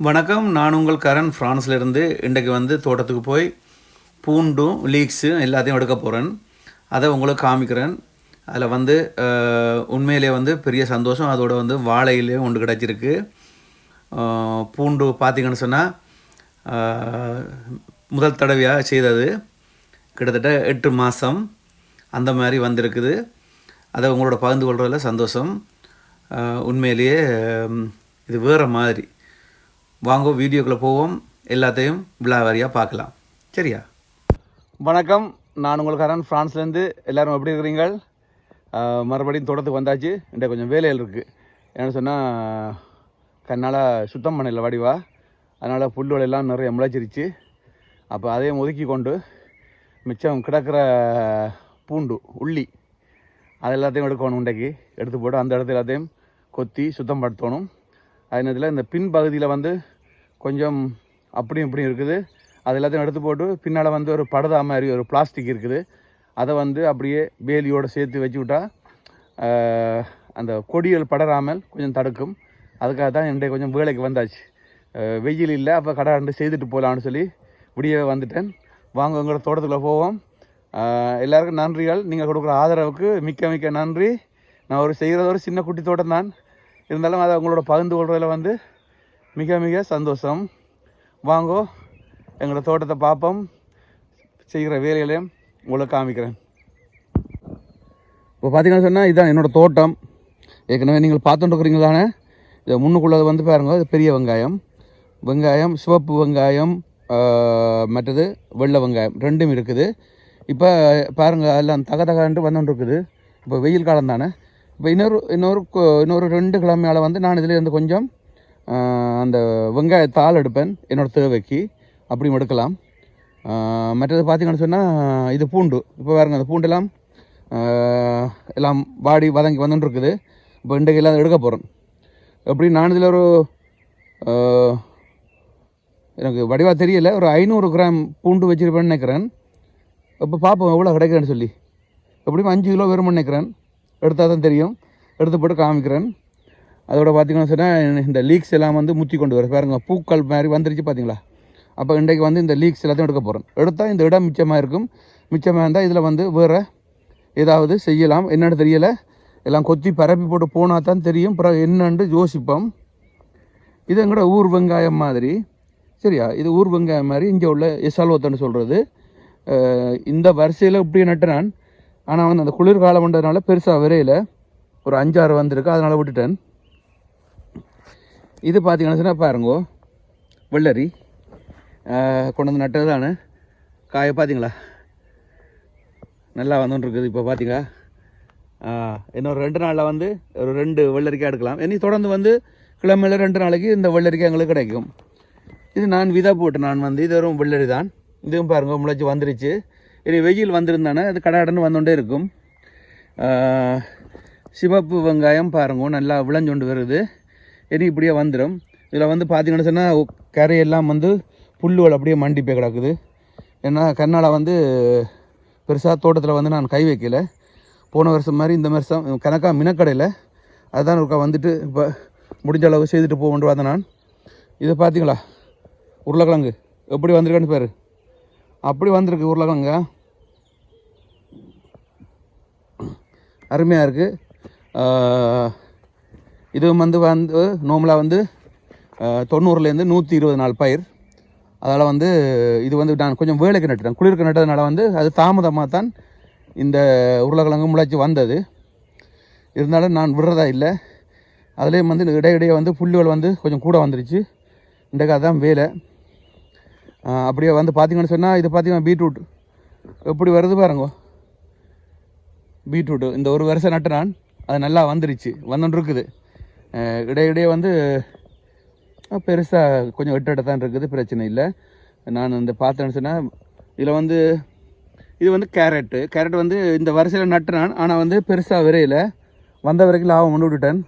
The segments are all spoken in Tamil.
வணக்கம். நான் உங்கள் கரண். ஃப்ரான்ஸ்லேருந்து இன்றைக்கு வந்து தோட்டத்துக்கு போய் பூண்டும் லீக்ஸு எல்லாத்தையும் எடுக்க போகிறேன் அதை உங்களுக்கு காமிக்கிறேன். அதில் வந்து உண்மையிலே வந்து பெரிய சந்தோஷம். அதோட வந்து வாழையிலே ஒன்று கிடச்சிருக்கு. பூண்டு பார்த்தீங்கன்னு சொன்னால் முதல் தடவையாக செய்தது. கிட்டத்தட்ட எட்டு மாதம் அந்த மாதிரி வந்திருக்குது. அதை உங்களோட பகிர்ந்து கொள்றதுல சந்தோஷம். உண்மையிலேயே இது வேறு மாதிரி. வாங்க வீடியோக்குள்ளே போவோம். எல்லாத்தையும் விழாவாரியாக பார்க்கலாம். சரியா? வணக்கம். நான் உங்களுக்கு கரண். ஃப்ரான்ஸ்லேருந்து எல்லோரும் எப்படி இருக்கிறீங்க மறுபடியும் தோட்டத்துக்கு வந்தாச்சு. என்கிட்ட கொஞ்சம் வேலைகள் இருக்குது என்னென்னு சொன்னால் கண்ணால் சுத்தம் பண்ணல வடிவா அதனால் புல்லுகள் எல்லாம் நிறைய முளைச்சிருச்சு. அப்போ அதையும் ஒதுக்கி கொண்டு மிச்சம் கிடக்கிற பூண்டு உள்ளி அது எல்லாத்தையும் எடுக்கணும் இன்றைக்கு. எடுத்து போட்டு அந்த இடத்துல எல்லாத்தையும் கொத்தி சுத்தம் படுத்தணும். அதே நேரத்தில் இந்த பின்பகுதியில் வந்து கொஞ்சம் அப்படியும் இப்படியும் இருக்குது. அது எல்லாத்தையும் எடுத்து போட்டு பின்னால் வந்து ஒரு படுதா மாதிரி ஒரு பிளாஸ்டிக் இருக்குது. அதை வந்து அப்படியே வேலியோடு சேர்த்து வச்சு விட்டா அந்த கொடிகள் படராமல் கொஞ்சம் தடுக்கும். அதுக்காக தான் என்னுடைய கொஞ்சம் வேலைக்கு வந்தாச்சு. வெயில் இல்லை அப்போ கடை ரெண்டு செய்துட்டு போகலான்னு சொல்லி விடியவே வந்துட்டேன். வாங்க உங்களோட தோட்டத்துக்குள்ள போவோம். எல்லாருக்கும் நன்றிகள். நீங்கள் கொடுக்குற ஆதரவுக்கு மிக்க மிக்க நன்றி. நான் ஒரு செய்கிறது ஒரு சின்ன குட்டி தோட்டம் தான். இருந்தாலும் அதை உங்களோட பகிர்ந்து கொள்றதுல வந்து மிக மிக சந்தோஷம். வாங்கோ எங்களோட தோட்டத்தை பார்ப்போம். செய்கிற வேலைகளையும் உங்களுக்கு காமிக்கிறேன். இப்போ பார்த்தீங்கன்னு சொன்னால் இதுதான் என்னோடய தோட்டம். ஏற்கனவே நீங்கள் பார்த்துட்டு இருக்கிறீங்க தானே இது முன்னுக்குள்ளது வந்து பாருங்க இது பெரிய வெங்காயம். வெங்காயம் சிவப்பு வெங்காயம் மற்றது வெள்ளை வெங்காயம் ரெண்டும் இருக்குது. இப்போ பாருங்கள் எல்லாம் தக தகன்ட்டு வந்துட்டுருக்குது. இப்போ வெயில் காலம் தானே இப்போ இன்னொரு இன்னொரு இன்னொரு ரெண்டு கிழமையால் வந்து நான் இதில் இருந்து கொஞ்சம் அந்த அந்த வெங்காயத்தாள் எடுப்பேன் என்னோடய தேவைக்கு. அப்படியும் எடுக்கலாம். மற்றது பார்த்தீங்கன்னு சொன்னால் இது பூண்டு. இப்போ பாருங்க அந்த பூண்டெல்லாம் எல்லாம் வாடி வதங்கி வந்துட்டுருக்குது இப்போ இன்றைக்கு எல்லாம் எடுக்க போகிறேன் எப்படி நான் இதில் ஒரு எனக்கு வடிவாக தெரியல. ஒரு ஐநூறு கிராம் பூண்டு வச்சிருப்பேன்னு நினைக்கிறேன். இப்போ பார்ப்போம் எவ்வளோ கிடைக்கிறேன்னு சொல்லி. எப்படியும் அஞ்சு கிலோ வெறும்னு நினைக்கிறேன். எடுத்தால் தான் தெரியும். எடுத்து போட்டு காமிக்கிறேன். அதோட பார்த்தீங்கன்னா சொன்னால் இந்த லீக்ஸ் எல்லாம் வந்து முத்தி கொண்டு வர பாருங்க பூக்கள் மாதிரி வந்துருச்சு பார்த்தீங்களா அப்போ இன்றைக்கு வந்து இந்த லீக்ஸ் எல்லாத்தையும் எடுக்க போகிறோம் எடுத்தால் இந்த இடம் மிச்சமாக இருக்கும். மிச்சமாக இருந்தால் இதில் வந்து வேறு ஏதாவது செய்யலாம். என்னன்னு தெரியலை. எல்லாம் கொத்தி பரப்பி போட்டு போனால் தான் தெரியும். பிறகு என்னன்னு யோசிப்போம். இது எங்கட ஊர் வெங்காயம் மாதிரி. சரியா? இது ஊர் வெங்காயம் மாதிரி. இங்கே உள்ள எசால்வத்தன்னு சொல்கிறது இந்த வரிசையில் இப்படியே நட்டுறான் ஆனால் வந்து அந்த குளிர்காலம்ன்றதுனால பெருசாக விரையில். ஒரு அஞ்சாறு வந்திருக்கு. அதனால் விட்டுட்டேன். இது பார்த்தீங்கன்னா சொன்னா பாருங்கோ வெள்ளரி. கொண்டு வந்து நட்டது தானே காய பார்த்தீங்களா நல்லா வந்துட்டுருக்குது இப்போ பார்த்தீங்க இன்னொரு ரெண்டு நாளில் வந்து ஒரு ரெண்டு வெள்ளரிக்காய் எடுக்கலாம். இனி தொடர்ந்து வந்து கிழமையில் ரெண்டு நாளைக்கு இந்த வெள்ளரிக்காய் எங்களுக்கு கிடைக்கும். இது நான் விதை போட்டு நான் வந்து இது வெறும் வெள்ளரி தான். இதுவும் பாருங்க முளைச்சி வந்துருச்சு. இனி வெயில் வந்திருந்தானே அது கடாடன்னு வந்துகிட்டே இருக்கும். சிவப்பு வெங்காயம் பாருங்க நல்லா விளைஞ்சொண்டு வருது. எரி இப்படியே வந்துடும் இதில் வந்து பார்த்தீங்கன்னு சொன்னால் கரையெல்லாம் வந்து புல்லுகள் அப்படியே மண்டி போய் கிடக்குது. ஏன்னா கர்நாடகா வந்து பெருசாக தோட்டத்தில் வந்து நான் கை வைக்கல. போன வருஷம் மாதிரி இந்த வருஷம் கணக்காக மினக்கடையில் அதுதான் ஒருக்கா வந்துட்டு இப்போ முடிஞ்ச அளவு செய்துட்டு போகண்டு வந்தேன் நான். இதை பார்த்தீங்களா உருளைக்கிழங்கு. எப்படி வந்திருக்கான்னு பேர். அப்படி வந்திருக்கு உருளைக்கிழங்க. அருமையாக இருக்குது இதுவும் வந்து வந்து நோம்பலாக வந்து தொண்ணூறுலேருந்து நூற்றி இருபது நாள் பயிர். அதனால் வந்து இது வந்து நான் கொஞ்சம் வேலைக்கு நட்டுட்டேன். குளிருக்கு நட்டதுனால வந்து அது தாமதமாக தான் இந்த உருளைக்கிழங்கு முளைச்சி வந்தது. இருந்தாலும் நான் விடுறதா இல்லை. அதுலேயும் வந்து இடையிடையே வந்து புல்லுகள் வந்து கொஞ்சம் கூட வந்துருச்சு. இன்றைக்கு அதுதான் வேலை. அப்படியே வந்து பார்த்தீங்கன்னு சொன்னால் இது பார்த்தீங்கன்னா பீட்ரூட். எப்படி வருது பாருங்க. பீட்ரூட்டு. இந்த ஒரு வருஷம் நட்டு நான் அது நல்லா வந்துருச்சு. வந்துட்டு இருக்குது இடையிடையே வந்து பெருசாக கொஞ்சம் எட்டு தான் இருக்குது பிரச்சனை இல்லை. நான் இந்த பார்த்தேன்னு சொன்னால் இதில் வந்து இது வந்து கேரட்டு. கேரட் வந்து இந்த வரிசையில் நட்டு நான் ஆனால் வந்து பெருசாக விரையில். வந்த வரைக்கும் லாபம் கொண்டு விட்டுட்டேன்.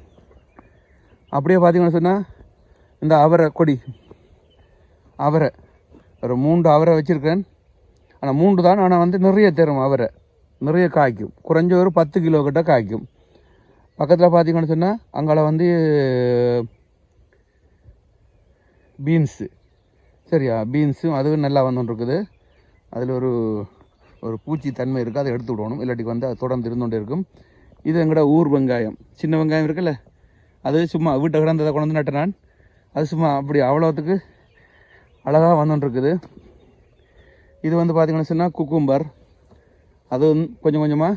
அப்படியே பார்த்தீங்கன்னு சொன்னால் இந்த அவரை கொடி அவரை ஒரு மூன்று அவரை வச்சுருக்கேன் ஆனால் மூன்று தான் ஆனால் வந்து நிறைய தரும் அவரை. நிறைய காய்க்கும். குறைஞ்ச ஒரு பத்து கிலோ கிட்ட காய்க்கும். பக்கத்தில் பார்த்தீங்கன்னு சொன்னால் அங்கால வந்து பீன்ஸு சரியா? பீன்ஸும் அதுவும் நல்லா வந்துட்டுருக்குது அதில் ஒரு ஒரு பூச்சி தன்மை இருக்குது அதை எடுத்து விடணும். இல்லாட்டி வந்து அது தொடர்ந்து இருந்துகிட்டே இருக்கும். இது எங்களோட ஊர் வெங்காயம். சின்ன வெங்காயம் இருக்குல்ல அது சும்மா வீட்டை கிடந்ததை கொண்டு வந்து நட்டேன் நான் அது சும்மா அப்படி அவ்வளோத்துக்கு அழகாக வந்துட்டுருக்குது இது வந்து பார்த்திங்கன்னு சொன்னால் குக்கும்பர் அது வந்து கொஞ்சம் கொஞ்சமாக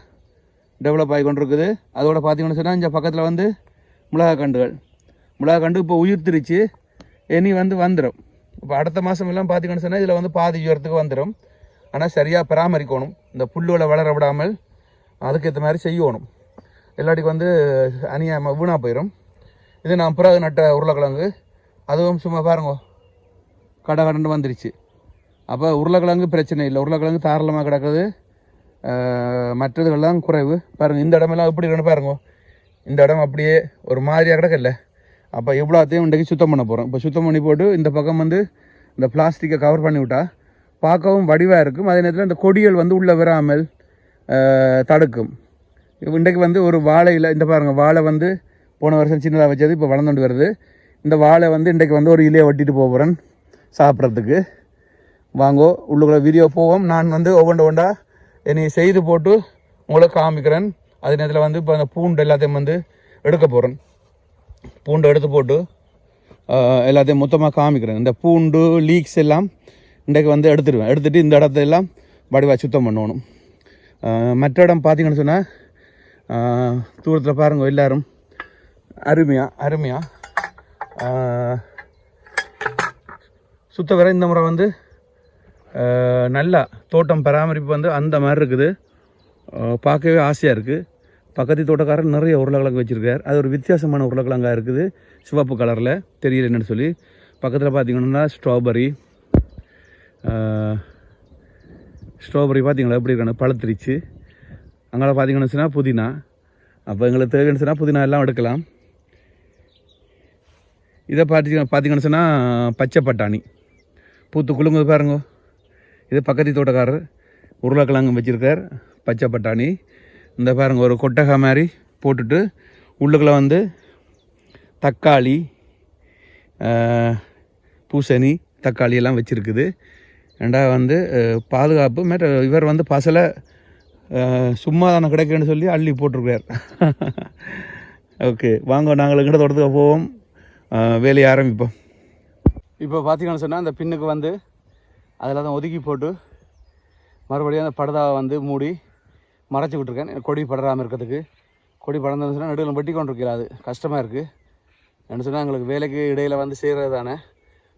டெவலப் ஆகி கொண்டிருக்குது அதோட பார்த்தீங்கன்னு சொன்னால் இங்கே பக்கத்தில் வந்து மிளகாக்கண்டுகள். மிளகாக்கண்டு இப்போ உயிர்த்திருச்சு. இனி வந்து வந்துடும் இப்போ அடுத்த மாதம் எல்லாம் பார்த்தீங்கன்னு சொன்னால் இதில் வந்து பாதி உயரத்துக்கு வந்துடும் ஆனால் சரியாக பராமரிக்கணும். இந்த புல்லுகளை வளர விடாமல் அதுக்கேற்ற மாதிரி செய்யணும். இல்லாட்டிக்கு வந்து அநியாயமாக வீணாக போயிடும் இது நான் பிறகு நட்ட உருளைக்கிழங்கு. அதுவும் சும்மா பாருங்க கடை கடண்டு வந்துருச்சு. அப்போ உருளைக்கிழங்கு பிரச்சனை இல்லை. உருளைக்கிழங்கு தாராளமாக கிடக்குது. மற்றதுகள்லாம் குறைவு. பாருங்கள் இந்த இடமெல்லாம் எப்படி இருக்குன்னு பாருங்க. இந்த இடம் அப்படியே ஒரு மாதிரியாக கிடக்கல அப்போ எவ்வளோத்தையும் இன்றைக்கு சுத்தம் பண்ண போகிறோம் இப்போ சுத்தம் பண்ணி போட்டு இந்த பக்கம் வந்து இந்த பிளாஸ்டிக்கை கவர் பண்ணி விட்டா பார்க்கவும் வடிவாக இருக்கும். அதே நேரத்தில் இந்த கொடிகள் வந்து உள்ளே வராமல் தடுக்கும். இன்றைக்கு வந்து ஒரு வாழையில் இந்த பாருங்கள் வாழை வந்து போன வருஷம் சின்னதாக வச்சது இப்போ வளர்ந்துட்டு வருது. இந்த வாழை வந்து இன்றைக்கு வந்து ஒரு இலையை வெட்டிட்டு போகிறேன் சாப்பிட்றதுக்கு. வாங்கோ உள்ளுக்குள்ளே வீடியோ போவோம். நான் வந்து ஒவ்வொன்று ஒவ்வொன்றா என்னை செய்து போட்டு உங்களுக்கு காமிக்கிறேன். அதே நேரத்தில் வந்து இப்போ அந்த பூண்டு எல்லாத்தையும் வந்து எடுக்க போகிறேன் பூண்டு எடுத்து போட்டு எல்லாத்தையும் மொத்தமாக காமிக்கிறேன். இந்த பூண்டு லீக்ஸ் எல்லாம் இன்றைக்கு வந்து எடுத்துடுவேன் எடுத்துகிட்டு இந்த இடத்த எல்லாம் வடிவாக சுத்தம் பண்ணணும். மற்ற இடம் பார்த்தீங்கன்னு சொன்னால் தூரத்தில் பாருங்க எல்லாரும். அருமையாக அருமையாக சுத்த வர இந்த முறை வந்து நல்லா தோட்டம் பராமரிப்பு வந்து அந்த மாதிரி இருக்குது. பார்க்கவே ஆசையாக இருக்குது பக்கத்து தோட்டக்காரர் நிறைய உருளைக்கிழங்கு வச்சுருக்கார். அது ஒரு வித்தியாசமான உருளைக்கிழங்கா இருக்குது. சிவப்பு கலரில். தெரியல என்னென்னு சொல்லி. பக்கத்தில் பார்த்தீங்கன்னா ஸ்ட்ராபெரி ஸ்ட்ராபெரி பார்த்தீங்களா எப்படி இருக்கானு பழத்திரிச்சு. அங்கே பார்த்தீங்கன்னு சொன்னால் புதினா. அப்போ எங்களுக்கு தேவைன்னு சொன்னால் புதினா எல்லாம் எடுக்கலாம். இதை பார்த்தி பார்த்தீங்கன்னு சொன்னால் பச்சை பட்டாணி. பூத்து குலுங்குது பாருங்க. இது பக்கத்து தோட்டக்காரர் உருளைக்கிழங்கு வச்சுருக்கார் பச்சை பட்டாணி. இந்த பாருங்க ஒரு கொட்டகை மாதிரி போட்டுட்டு உள்ளுக்குள்ளே வந்து தக்காளி பூசணி தக்காளி எல்லாம் வச்சுருக்குது. ரெண்டாவது வந்து பாதுகாப்பு மேட்ட இவர் வந்து பசலை சும்மா தானே கிடைக்குன்னு சொல்லி அள்ளி போட்டிருக்கார் ஓகே வாங்க நாங்கள் எங்கிட்ட தோட்டத்துக்கு போவோம். வேலையை ஆரம்பிப்போம். இப்போ பார்த்தீங்கன்னு சொன்னால் அந்த பின்னுக்கு வந்து அதில் தான் ஒதுக்கி போட்டு மறுபடியும் அந்த படதாவை வந்து மூடி மறைச்சி விட்ருக்கேன் கொடி படராமல் இருக்கிறதுக்கு. கொடி படர்ந்துருந்துச்சுன்னா சொன்னால் நடுவில் வெட்டி கொண்டு இருக்கிறது கஷ்டமாக இருக்குது என்ன சொன்னால் எங்களுக்கு வேலைக்கு இடையில் வந்து செய்கிறது தானே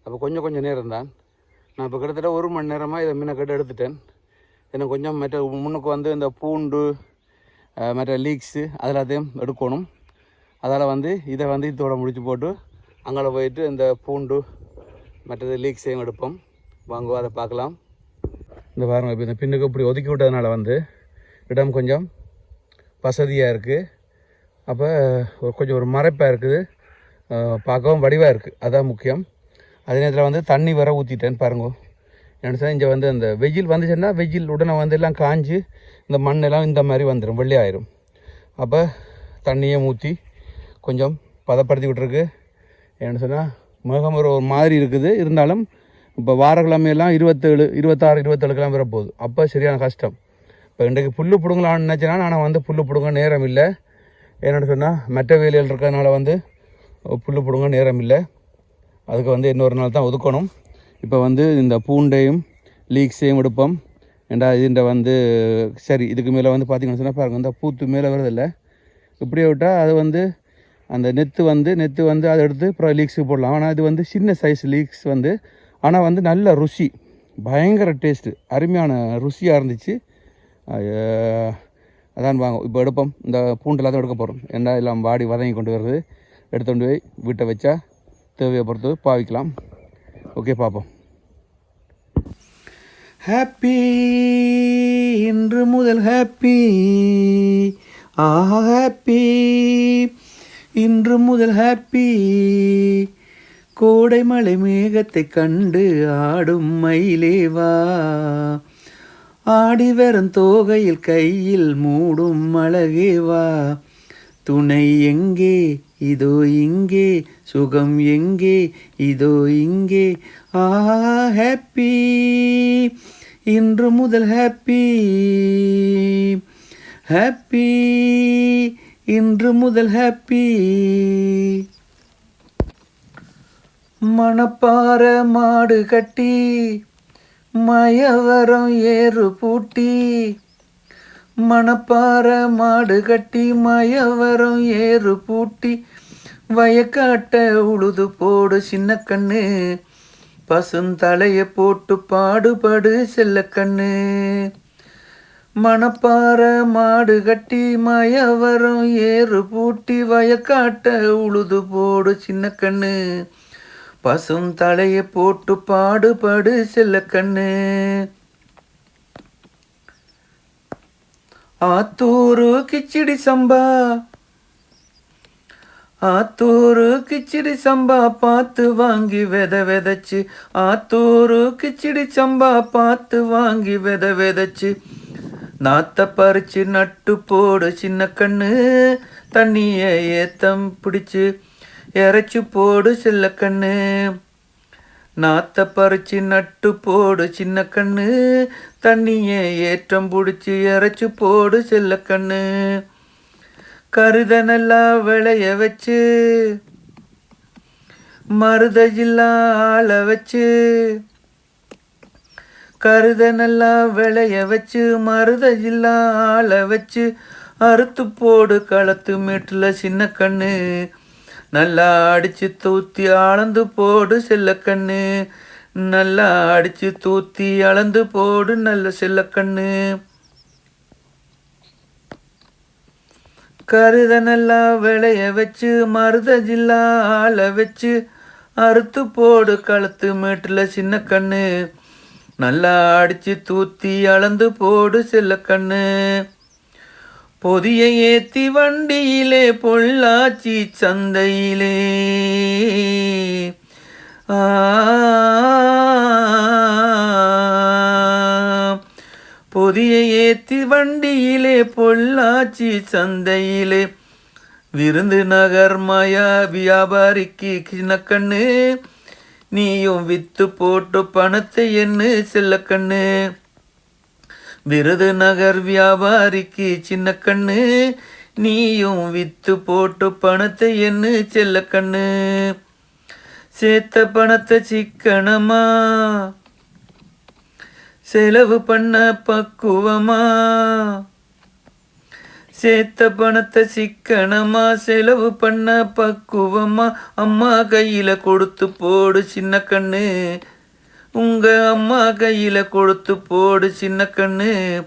அப்போ கொஞ்சம் கொஞ்சம் நேரம் தான். நான் இப்போ கிட்டத்தட்ட ஒரு மணி நேரமாக இதை முன்ன கட்டு எடுத்துட்டேன். எனக்கு கொஞ்சம் மற்ற முன்னுக்கு வந்து இந்த பூண்டு மற்ற லீக்ஸு அதெல்லாத்தையும் எடுக்கணும். அதால் வந்து இதை வந்து இதோட முடிச்சு போட்டு அங்கே போயிட்டு இந்த பூண்டு மற்றது லீக்ஸையும் எடுப்போம். வாங்குவோம் அதை பார்க்கலாம். இந்த பாருங்க இப்போ இந்த பின்னுக்கு இப்படி ஒதுக்கி விட்டதுனால வந்து இடம் கொஞ்சம் வசதியாக இருக்குது அப்போ ஒரு கொஞ்சம் ஒரு மறைப்பாக இருக்குது. பார்க்கவும் வடிவாக இருக்குது அதான் முக்கியம். அதே நேரத்தில் வந்து தண்ணி வர ஊற்றிட்டேன் பாருங்க. என்ன இங்கே வந்து அந்த வெயில் வந்துச்சுன்னா வெயில் உடனே வந்து எல்லாம் காஞ்சி இந்த மண்ணெல்லாம் இந்த மாதிரி வந்துடும் வெள்ளையாயிரும். அப்போ தண்ணியை ஊற்றி கொஞ்சம் பதப்படுத்தி விட்ருக்கு என்ன சொன்னால் மேகம் ஒரு ஒரு மாதிரி இருக்குது. இருந்தாலும் இப்போ வாரக்கிழமையெல்லாம் இருபத்தேழு இருபத்தாறு இருபத்தேழு கிழமை வரப்போகுது அப்போ சரியான கஷ்டம். இப்போ இன்றைக்கு புல்லு பிடுங்கலாம்னு நினச்சேன்னா நான் வந்து புல்லு பிடுங்க நேரம் இல்லை. என்னென்னு சொன்னால் மெட்ட வேலைகள் இருக்கிறதுனால வந்து புல்லு பிடுங்க நேரம் இல்லை. அதுக்கு வந்து இன்னொரு நாள் தான் ஒதுக்கணும். இப்போ வந்து இந்த பூண்டையும் லீக்ஸையும் எடுப்போம். ஏண்டா இதுண்ட வந்து சரி இதுக்கு மேலே வந்து பார்த்திங்கன்னு சொன்னால் பாருங்க இந்த பூத்து மேலே வருதில்ல இப்படியே விட்டால் அது வந்து அந்த நெத்து வந்து நெத்து வந்து அதை எடுத்து அப்புறம் லீக்ஸுக்கு போடலாம். ஆனால் இது வந்து சின்ன சைஸ் லீக்ஸ் வந்து ஆனால் வந்து நல்ல ருசி பயங்கர டேஸ்ட்டு அருமையான ருசியாக இருந்துச்சு. அதான் வாங்க இப்போ எடுப்போம். இந்த பூண்டு எல்லாத்தையும் எடுக்க போகிறோம் ஏன்னா எல்லாம் வாடி வதங்கி கொண்டு வருது? எடுத்து கொண்டு போய் வீட்டை வச்சா தேவையை பொறுத்து பாவிக்கலாம். ஓகே பார்ப்போம். ஹாப்பி இன்று முதல் ஹாப்பி ஆஹா ஹாப்பி இன்று முதல் ஹாப்பி கோடை மலை மேகத்தை கண்டு ஆடும் மயிலேவா ஆடி வரும் தோகையில் கையில் மூடும் அழகேவா துணை எங்கே? இதோ இங்கே. சுகம் எங்கே? இதோ இங்கே. ஆ ஹாப்பி. இன்று முதல் ஹாப்பி. ஹாப்பி. இன்று முதல் ஹாப்பி. மணப்பாற மாடு கட்டி மயவரம் ஏறு பூட்டி. மணப்பாற மாடு கட்டி மயவரம் ஏறு பூட்டி. வயக்காட்ட உழுது போடு சின்ன கண்ணு பசுந்தலைய போட்டு பாடுபடு செல்ல கண்ணு. மணப்பாற மாடு கட்டி மயவரம் ஏறு பூட்டி வயக்காட்ட உழுது போடு சின்ன கண்ணு. பசும் தலைய போட்டு பாடுபடு செல்ல கண்ணு. ஆத்தூரு கிச்சிடி சம்பா. ஆத்தூரு கிச்சிடி சம்பா பார்த்து வாங்கி வித விதைச்சு. ஆத்தூரு கிச்சிடி சம்பா பார்த்து வாங்கி வித விதைச்சு. நாத்த பறிச்சு நட்டு போடு சின்ன கண்ணு. தண்ணிய ஏத்தம் பிடிச்சு. இறைச்சி போடு செல்ல கண்ணு. நாத்த பறிச்சு நட்டு போடு சின்ன கண்ணு. தண்ணியை ஏற்றம் பிடிச்சி இறைச்சி போடு செல்ல கண்ணு. கருத நல்லா விளைய வச்சு மருதஜில்லா ஆள வச்சு கருத நல்லா விளைய வச்சு மருதஜில்லா ஆள வச்சு அறுத்து போடு களத்து மேட்டில் சின்ன கண்ணு. நல்லா அடிச்சு தூத்தி அளந்து போடு செல்ல கண்ணு நல்லா அடிச்சு தூத்தி அளந்து போடு நல்ல செல்ல கண்ணு கருத நல்லா விளைய வச்சு மருத ஜில்லா ஆள வச்சு அறுத்து போடு கழுத்து மேட்டில் சின்ன கண்ணு நல்லா அடிச்சு தூத்தி அளந்து போடு செல்ல கண்ணு பொதிய ஏத்தி வண்டியிலே பொள்ளாச்சி சந்தையிலே. ஆ பொதிய ஏத்தி வண்டியிலே பொள்ளாச்சி சந்தையிலே. விருந்து நகர் மாயா வியாபாரிக்கு கிணக்கண்ணு. நீயும் வித்து போட்டு பணத்தை என்ன செல்ல கண்ணு விருதுநகர் வியாபாரிக்கு சின்ன கண்ணு. நீயும் வித்து போட்டு பணத்தை என்ன செல்ல கண்ணு. சேர்த்த பணத்தை சிக்கனமா? செலவு பண்ண பக்குவமா? சேர்த்த பணத்தை சிக்கனமா? செலவு பண்ண பக்குவமா? அம்மா கையில கொடுத்து போடு சின்ன கண்ணு. உங்கள் அம்மா கையில் கொடுத்து போடு சின்ன கண்ணு.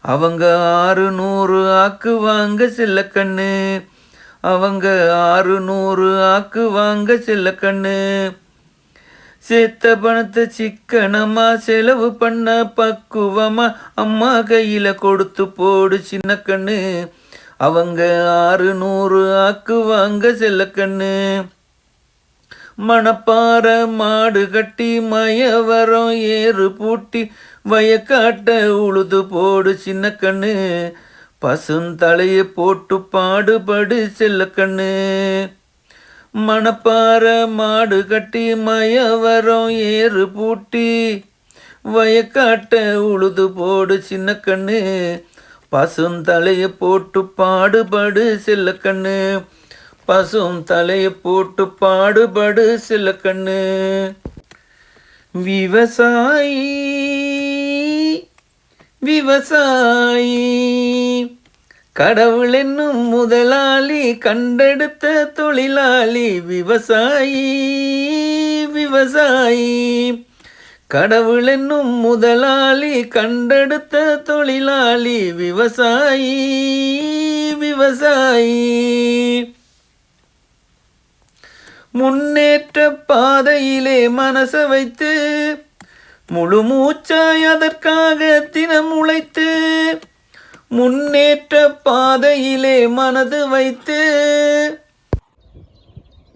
அவங்க ஆறு நூறு ஆக்குவாங்க சில்ல கண்ணு. அவங்க ஆறு நூறு ஆக்குவாங்க சில்ல கண்ணு. சேர்த்த பணத்தை சிக்கனமா செலவு பண்ண பக்குவமா அம்மா கையில கொடுத்து போடு சின்ன கண்ணு. அவங்க ஆறு நூறு ஆக்குவாங்க செல்ல கண்ணு. மணப்பாற மாடு கட்டி மயவரம் ஏறு பூட்டி வயக்காட்ட உழுது போடு சின்ன கண்ணு. பசுந்தலைய போட்டு பாடுபடு செல்ல கண்ணு. மணப்பாற மாடு கட்டி மயவரம் ஏறு பூட்டி வயக்காட்ட உழுது போடு சின்ன கண்ணு. பசுந்தலைய போட்டு பாடுபடு செல்ல கண்ணு. பசும் தலைய போட்டு பாடுபடு சில கண்ணு. விவசாயி விவசாயி கடவுள் என்னும் முதலாளி கண்டெடுத்த தொழிலாளி விவசாயி விவசாயி. கடவுள் என்னும் முதலாளி கண்டெடுத்த தொழிலாளி விவசாயி விவசாயி. முன்னேற்ற பாதையிலே மனச வைத்து முழு மூச்சாய் அதற்காக தினம் உழைத்து முன்னேற்ற பாதையிலே மனது வைத்து.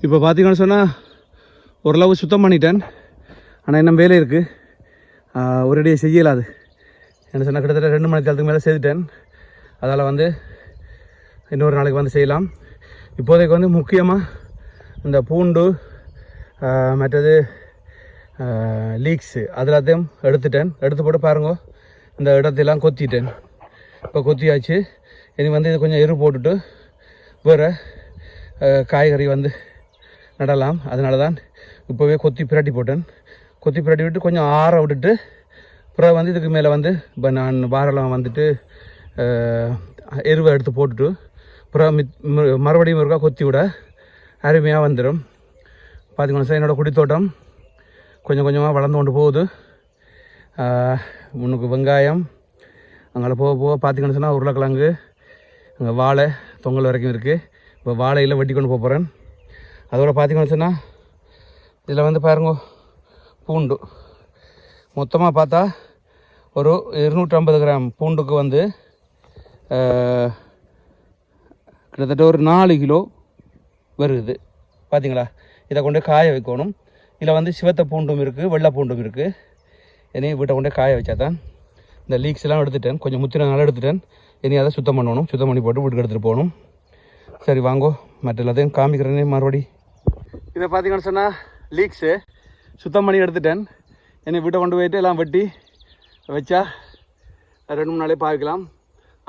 இப்போ பார்த்தீங்கன்னு சொன்னால் ஓரளவு சுத்தம் பண்ணிட்டேன். ஆனால் இன்னும் வேலை இருக்குது ஒரேடியாக செய்யலாது என்ன சொன்னால் கிட்டத்தட்ட ரெண்டு மணி நேரத்துக்கு மேலே செய்துட்டேன். அதால் வந்து இன்னொரு நாளைக்கு வந்து செய்யலாம். இப்போதைக்கு வந்து முக்கியமாக இந்த பூண்டு மற்றது லீக்ஸு அதெல்லாத்தையும் எடுத்துட்டேன். எடுத்து போட்டு பாருங்க. இந்த இடத்தையெல்லாம் கொத்திட்டேன். இப்போ கொத்தியாச்சு. இனி வந்து இது கொஞ்சம் எரு போட்டுட்டு வேறு காய்கறி வந்து நடலாம். அதனால தான் இப்போவே கொத்தி பிரட்டி போட்டேன். கொத்தி பிரட்டி விட்டு கொஞ்சம் ஆற விட்டுட்டு அப்புறம் வந்து இதுக்கு மேலே வந்து இப்போ நான் வாரலாம் வந்துட்டு எருவை எடுத்து போட்டுட்டு அப்புறம் மறுபடியும் ஒருக்கா கொத்தி விட அருமையாக வந்துடும் பார்த்திங்கன்னா சார் என்னோடய குடித்தோட்டம் கொஞ்சம் கொஞ்சமாக வளர்ந்து கொண்டு போகுது. முன்னுக்கு வெங்காயம் அங்கே போக போக பார்த்திங்கன்னு சொன்னால் உருளைக்கிழங்கு அங்கே வாழை தொங்கல் வரைக்கும் இருக்குது இப்போ வாழையில் வெட்டி கொண்டு போக போகிறேன் அதோட பார்த்திங்கன்னு சொன்னால் இதில் வந்து பாருங்க பூண்டு. மொத்தமாக பார்த்தா ஒரு இருநூற்றம்பது கிராம் பூண்டுக்கு வந்து கிட்டத்தட்ட ஒரு நாலு கிலோ வருது. பார்த்தீங்களா இதை கொண்டு காய வைக்கணும். இதில் வந்து சிவத்த பூண்டும் இருக்குது வெள்ளை பூண்டும் இருக்குது இனி வீட்டை கொண்டு காய வச்சா தான் இந்த லீக்ஸ் எல்லாம் எடுத்துட்டேன். கொஞ்சம் முத்தின எடுத்துட்டேன். இனி அதை சுத்தம் பண்ணணும். சுத்தம் பண்ணி போட்டு வீட்டுக்கு எடுத்துகிட்டு போகணும். சரி வாங்கோ. மற்ற எல்லாத்தையும் காமிக்கிறேனே மறுபடி. இதை பார்த்தீங்கன்னு சொன்னால் லீக்ஸு சுத்தம் பண்ணி எடுத்துட்டேன். என்னை வீட்டை கொண்டு போயிட்டு எல்லாம் வெட்டி வச்சா ரெண்டு மூணு நாளே பாவிக்கலாம்.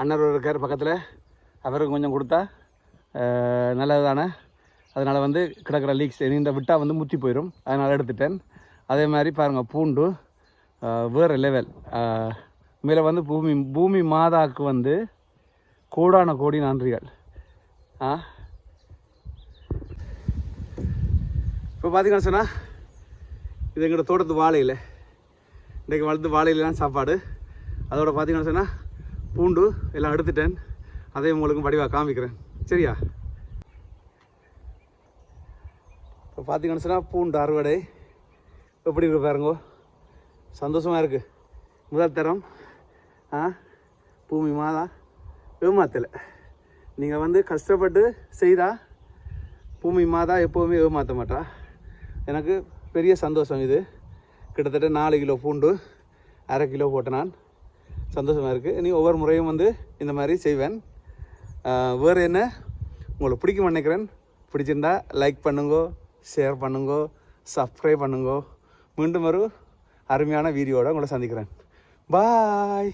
அண்ணர் இருக்கார் பக்கத்தில். அவருக்கு கொஞ்சம் கொடுத்தா நல்லது தானே அதனால் வந்து கிடக்கிற லீக்ஸ் இந்த விட்டால் வந்து முத்தி போயிடும் அதனால் எடுத்துட்டேன். அதே மாதிரி பாருங்கள் பூண்டு வேறு லெவல் மேலே வந்து பூமி பூமி மாதாவுக்கு வந்து கோடான கோடி நன்றிகள். ஆ? இப்போ பார்த்தீங்கன்னா சொன்னால் இது எங்களோட தோட்டத்து வாழையில். இன்றைக்கு வளர்த்து வாழையில சாப்பாடு. அதோட பார்த்தீங்கன்னா சொன்னால் பூண்டு எல்லாம் எடுத்துட்டேன். அதையும் உங்களுக்கு வடிவாக காமிக்கிறேன். சரியா? இப்போ பார்த்தீங்கன்னு சொன்னால் பூண்டு அறுவடை. எப்படி இருக்கு பாருங்கோ? சந்தோஷமாக இருக்குது முதல் தரம் ஆ பூமி மாதா ஏமாத்தலை. நீங்கள் வந்து கஷ்டப்பட்டு செய்தா பூமி மாதா எப்போவுமே ஏமாற்ற மாட்டா. எனக்கு பெரிய சந்தோஷம் இது. கிட்டத்தட்ட நாலு கிலோ பூண்டு அரை கிலோ போட்டேன் நான் சந்தோஷமாக இருக்குது இனி ஒவ்வொரு முறையும் வந்து இந்த மாதிரி செய்வேன். வேறு என்ன? உங்களை பிடிக்கும் நினைக்கிறேன். பிடிச்சிருந்தா லைக் பண்ணுங்கோ. ஷேர் பண்ணுங்கோ சப்ஸ்கிரைப் பண்ணுங்கோ. மீண்டும் ஒரு அருமையான வீடியோட உங்களை சந்திக்கிறேன். பாய்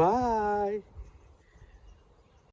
பாய்